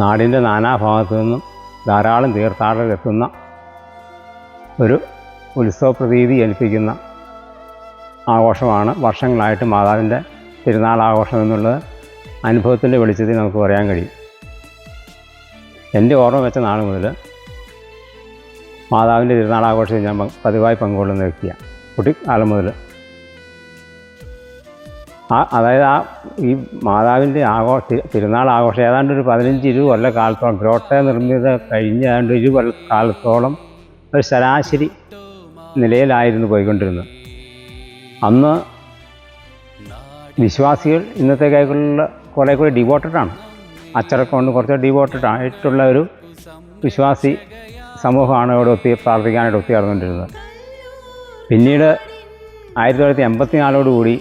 നാടിന്റെ നാനാഭാഗത്തു നിന്നും ധാരാളം തീർത്ഥാടകർ എത്തുന്ന ഒരു ഉത്സവ പ്രതീതി ജനിപ്പിക്കുന്ന ആഘോഷമാണ് വർഷങ്ങളായിട്ട് മാതാവിന്റെ തിരുനാൾ ആഘോഷം എന്നുള്ളത് അനുഭവത്തിന്റെ വെളിച്ചത്തിൽ നമുക്ക് പറയാൻ കഴിയും. എന്റെ ഓർമ്മ വെച്ച നാൾ മുതൽ മാതാവിന്റെ തിരുനാൾ ആഘോഷത്തിൽ ഞാൻ പതിവായി പങ്കുകൊള്ളുന്ന വ്യക്തിയാണ്. കുട്ടിക്കാലം മുതൽ ആ അതായത് ആ ഈ മാതാവിന്റെ ആഘോഷ തിരുനാൾ ആഘോഷം ഏതാണ്ട് ഒരു പതിനഞ്ച് ഇരുപത് കൊല്ല കാലത്തോളം ഗ്രോട്ട നിർമ്മിത കഴിഞ്ഞ ഏതാണ്ട് ഇരുപത് കാലത്തോളം ഒരു ശരാശരി നിലയിലായിരുന്നു പോയിക്കൊണ്ടിരുന്നത്. അന്ന് വിശ്വാസികൾ ഇന്നത്തെ കൈകളിലുള്ള കുറേ കൂടി ഡിവോട്ടഡാണ് അച്ചടക്കം കൊണ്ട് കുറച്ച് ഡിവോട്ടഡ് ആയിട്ടുള്ള ഒരു വിശ്വാസി സമൂഹമാണ് ഇവിടെ ഒത്തി പ്രാർത്ഥിക്കാനായിട്ട് ഒത്തുചേർന്നുകൊണ്ടിരുന്നത് പിന്നീട് ആയിരത്തി തൊള്ളായിരത്തി എൺപത്തി നാലോടുകൂടി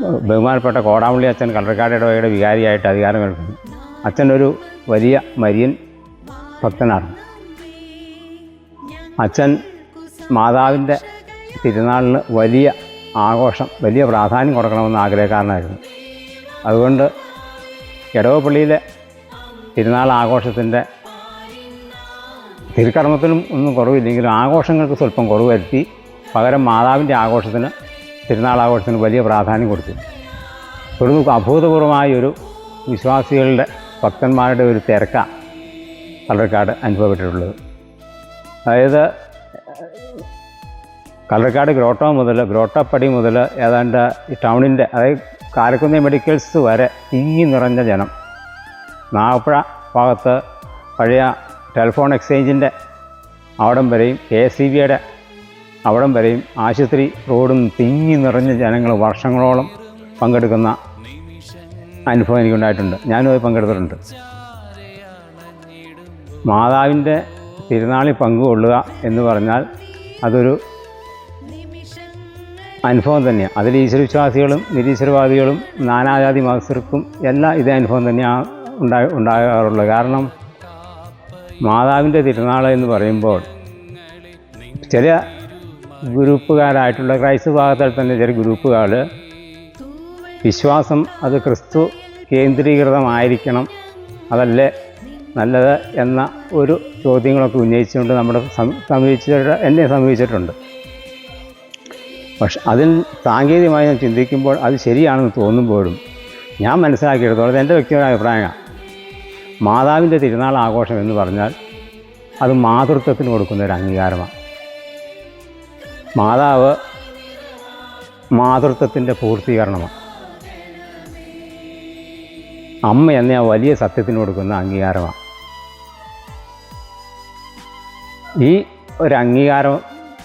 ബഹുമാനപ്പെട്ട കോടാമുള്ളി അച്ഛൻ കള്ളക്കാട് ഇടവകയുടെ വികാരിയായിട്ട് അധികാരമേൽക്കുന്നു അച്ഛൻ അച്ഛനൊരു വലിയ മരിയൻ ഭക്തനാണ്. അച്ഛൻ മാതാവിന്റെ തിരുനാളിന് വലിയ ആഘോഷം വലിയ പ്രാധാന്യം കൊടുക്കണമെന്ന് ആഗ്രഹക്കാരനായിരുന്നു. അതുകൊണ്ട് ഇടവപ്പള്ളിയിലെ തിരുനാൾ ആഘോഷത്തിന്റെ തിരുക്കർമ്മത്തിനും ഒന്നും കുറവില്ലെങ്കിലും ആഘോഷങ്ങൾക്ക് സ്വല്പം കുറവ് വരുത്തി പകരം മാതാവിന്റെ ആഘോഷത്തിന് തിരുനാൾ ആഘോഷത്തിന് വലിയ പ്രാധാന്യം കൊടുത്തു. ഒരു അഭൂതപൂർവമായ ഒരു വിശ്വാസികളുടെ ഭക്തന്മാരുടെ ഒരു തിരക്കാണ് കള്ളക്കാട് അനുഭവപ്പെട്ടിട്ടുള്ളത്. അതായത് കള്ളക്കാട് ഗ്രോട്ടോ മുതൽ ഗ്രോട്ടപ്പടി മുതൽ ഏതാണ്ട് ഈ ടൗണിന്റെ അതായത് കാരക്കുന്നി മെഡിക്കൽസ് വരെ തിങ്ങി നിറഞ്ഞ ജനം. നാഗപ്പുഴ ഭാഗത്ത് പഴയ ടെലിഫോൺ എക്സ്ചേഞ്ചിന്റെ അവിടം വരെയും കെ എസ് സി ബിയുടെ അവിടം വരെയും ആശുപത്രി റോഡും തിങ്ങി നിറഞ്ഞ ജനങ്ങൾ വർഷങ്ങളോളം പങ്കെടുക്കുന്ന അനുഭവം എനിക്കുണ്ടായിട്ടുണ്ട്. ഞാനും അത് പങ്കെടുത്തിട്ടുണ്ട്. മാതാവിന്റെ തിരുനാളിൽ പങ്കുകൊള്ളുക എന്ന് പറഞ്ഞാൽ അതൊരു അനുഭവം തന്നെയാണ്. അതിൽ ഈശ്വരവിശ്വാസികളും നിരീശ്വരവാദികളും നാനാജാതി മതസ്ഥർക്കും എല്ലാം ഇതേ അനുഭവം തന്നെയാണ് ഉണ്ടാ ഉണ്ടാകാറുള്ളത്. കാരണം മാതാവിന്റെ തിരുനാൾ എന്ന് പറയുമ്പോൾ ചില ഗ്രൂപ്പുകാരായിട്ടുള്ള ക്രൈസ്തവ ഭാഗത്തിൽ തന്നെ ചില ഗ്രൂപ്പുകാർ വിശ്വാസം അത് ക്രിസ്തു കേന്ദ്രീകൃതമായിരിക്കണം. അതല്ലേ നല്ലത് എന്ന ഒരു ചോദ്യങ്ങളൊക്കെ ഉന്നയിച്ചുകൊണ്ട് നമ്മുടെ സമീപിച്ചിട്ട് എന്നെ സമീപിച്ചിട്ടുണ്ട്. പക്ഷെ അതിൽ സാങ്കേതികമായി ഞാൻ ചിന്തിക്കുമ്പോൾ അത് ശരിയാണെന്ന് തോന്നുമ്പോഴും ഞാൻ മനസ്സിലാക്കിയെടുത്തോളം എന്റെ വ്യക്തിപരമായ അഭിപ്രായമാണ്. മാതാവിന്റെ തിരുനാൾ ആഘോഷം എന്ന് പറഞ്ഞാൽ അത് മാതൃത്വത്തിന് കൊടുക്കുന്ന ഒരു അംഗീകാരമാണ്. മാതാവ് മാതൃത്വത്തിന്റെ പൂർത്തീകരണമാണ്. അമ്മ എന്ന ആ വലിയ സത്യത്തിന് കൊടുക്കുന്ന അംഗീകാരമാണ്. ഈ ഒരു അംഗീകാരം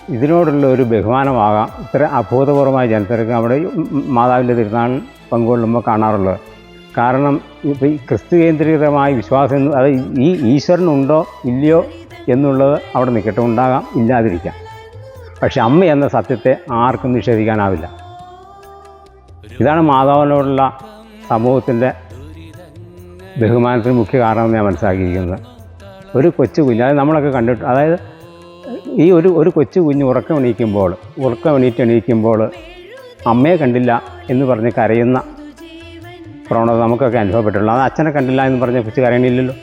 ഇതിനോടുള്ള ഒരു ബഹുമാനമാകാം. ഇത്ര അഭൂതപൂർവമായ ജനത്തിരക്ക് നമ്മുടെ മാതാവിന്റെ തിരുനാളിൽ പങ്കുകൊള്ളുമ്പോൾ കാണാറുള്ളത്. കാരണം ഇപ്പോൾ ഈ ക്രിസ്തു കേന്ദ്രീകൃതമായ വിശ്വാസം അത് ഈ ഈശ്വരനുണ്ടോ ഇല്ലയോ എന്നുള്ളത് അവിടെ നിൽക്കട്ടെ ഉണ്ടാകാം ഇല്ലാതിരിക്കാം. പക്ഷെ അമ്മ എന്ന സത്യത്തെ ആർക്കും നിഷേധിക്കാനാവില്ല. ഇതാണ് മാതാവിനോടുള്ള സമൂഹത്തിന്റെ ബഹുമാനത്തിന് മുഖ്യ കാരണമെന്ന് ഞാൻ മനസ്സിലാക്കിയിരിക്കുന്നത്. ഒരു കൊച്ചു കുഞ്ഞ് അതായത് നമ്മളൊക്കെ കണ്ടിട്ട് അതായത് ഈ ഒരു ഒരു കൊച്ചു കുഞ്ഞ് ഉറക്കം എണീക്കുമ്പോൾ ഉറക്കം എണീറ്റ് എണീക്കുമ്പോൾ അമ്മയെ കണ്ടില്ല എന്ന് പറഞ്ഞ് കരയുന്ന പ്രവണത നമുക്കൊക്കെ അനുഭവപ്പെട്ടുള്ളൂ അത് അച്ഛനെ കണ്ടില്ല എന്ന് പറഞ്ഞ് കൊച്ചു കരയണില്ലല്ലോ.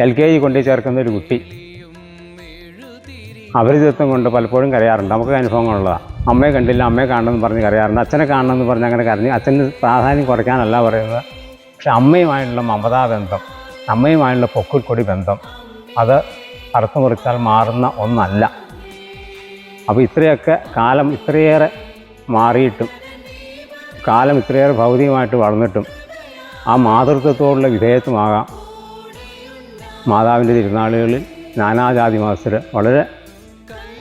എൽ കെ ജി കൊണ്ടു ചേർക്കുന്ന ഒരു കുട്ടി അപരിചിതത്വം കൊണ്ട് പലപ്പോഴും കരയാറുണ്ട്. നമുക്ക് അനുഭവങ്ങളുള്ളതാണ് അമ്മയെ കണ്ടില്ല അമ്മയെ കാണണമെന്ന് പറഞ്ഞ് കരയാറുണ്ട് അച്ഛനെ കാണണമെന്ന് പറഞ്ഞ് അങ്ങനെ കരഞ്ഞ് അച്ഛന് പ്രാധാന്യം കുറയ്ക്കാനല്ല പറയുന്നത്. പക്ഷെ അമ്മയുമായുള്ള മമതാ ബന്ധം അമ്മയുമായുള്ള പൊക്കിൾക്കൊടി ബന്ധം അത് അറുത്തു മുറിച്ചാൽ മാറുന്ന ഒന്നല്ല. അപ്പോൾ ഇത്രയൊക്കെ കാലം ഇത്രയേറെ മാറിയിട്ടും കാലം ഇത്രയേറെ ഭൗതികമായിട്ട് വളർന്നിട്ടും ആ മാതൃത്വത്തോടുള്ള വിധേയത്വമാകാം. മാതാവിന്റെ തിരുനാളുകളിൽ നാനാജാതി മതസ്ഥർ വളരെ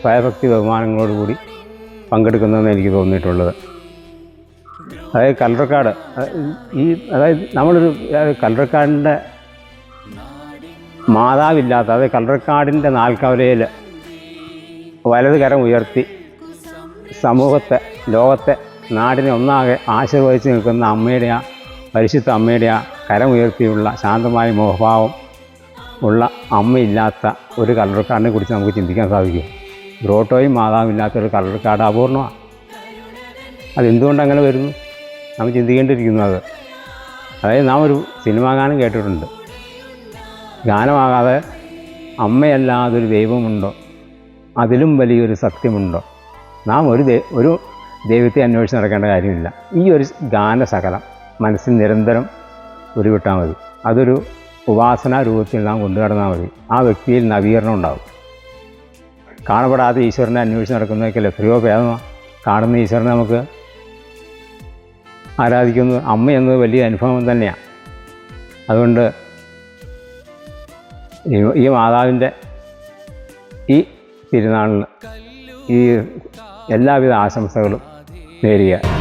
ഭയഭക്തി ബഹുമാനങ്ങളോടുകൂടി പങ്കെടുക്കുന്നതെന്ന് എനിക്ക് തോന്നിയിട്ടുള്ളത്. അതായത് കല്ലറക്കാട് ഈ അതായത് നമ്മളൊരു കല്ലറക്കാടിന്റെ മാതാവില്ലാത്ത അതായത് കല്ലറക്കാടിന്റെ നാൽക്കവലയിൽ വലത് കരം ഉയർത്തി സമൂഹത്തെ ലോകത്തെ നാടിനെ ഒന്നാകെ ആശീർവദിച്ച് നിൽക്കുന്ന അമ്മയുടെ ആ പരിശുദ്ധ അമ്മയുടെ ആ കരമുയർത്തിയുള്ള ശാന്തമായ മോഹഭാവം ഉള്ള അമ്മയില്ലാത്ത ഒരു കല്ലറക്കാടിനെ കുറിച്ച് നമുക്ക് ചിന്തിക്കാൻ സാധിക്കും. ഗ്രോട്ടോയും ഒരു കാർഡ് അപൂർണമാണ്. അതെന്തുകൊണ്ട് അങ്ങനെ വരുന്നു? നമ്മൾ ചിന്തിക്കേണ്ടിയിരിക്കുന്നു അത്. അതായത് നാം ഒരു സിനിമ ഗാനം കേട്ടിട്ടുണ്ട്. ഗാനമാകാതെ അമ്മയല്ലാതൊരു ദൈവമുണ്ടോ? അതിലും വലിയൊരു സത്യമുണ്ടോ? നാം ഒരു ഒരു ദൈവത്തെ അന്വേഷിച്ച് നടക്കേണ്ട കാര്യമില്ല. ഈ ഒരു ഗാനസകലം മനസ്സിൽ നിരന്തരം ഉരുവിട്ടാൽ മതി. അതൊരു ഉപാസനാ രൂപത്തിൽ നാം കൊണ്ടുനടന്നാൽ മതി. ആ വ്യക്തിയിൽ നവീകരണം ഉണ്ടാകും കാണപ്പെടാത്ത ഈശ്വരനെ അന്വേഷിച്ച് നടക്കുന്നതൊക്കെ എത്രയോ ഭേദമാണ് കാണുന്ന ഈശ്വരനെ നമുക്ക് ആരാധിക്കുന്നത് അമ്മ എന്നത് വലിയ അനുഭവം തന്നെയാണ് അതുകൊണ്ട് ഈ- മാതാവിന്റെ ഈ തിരുനാളിന് ഈ എല്ലാവിധ ആശംസകളും നേരുക.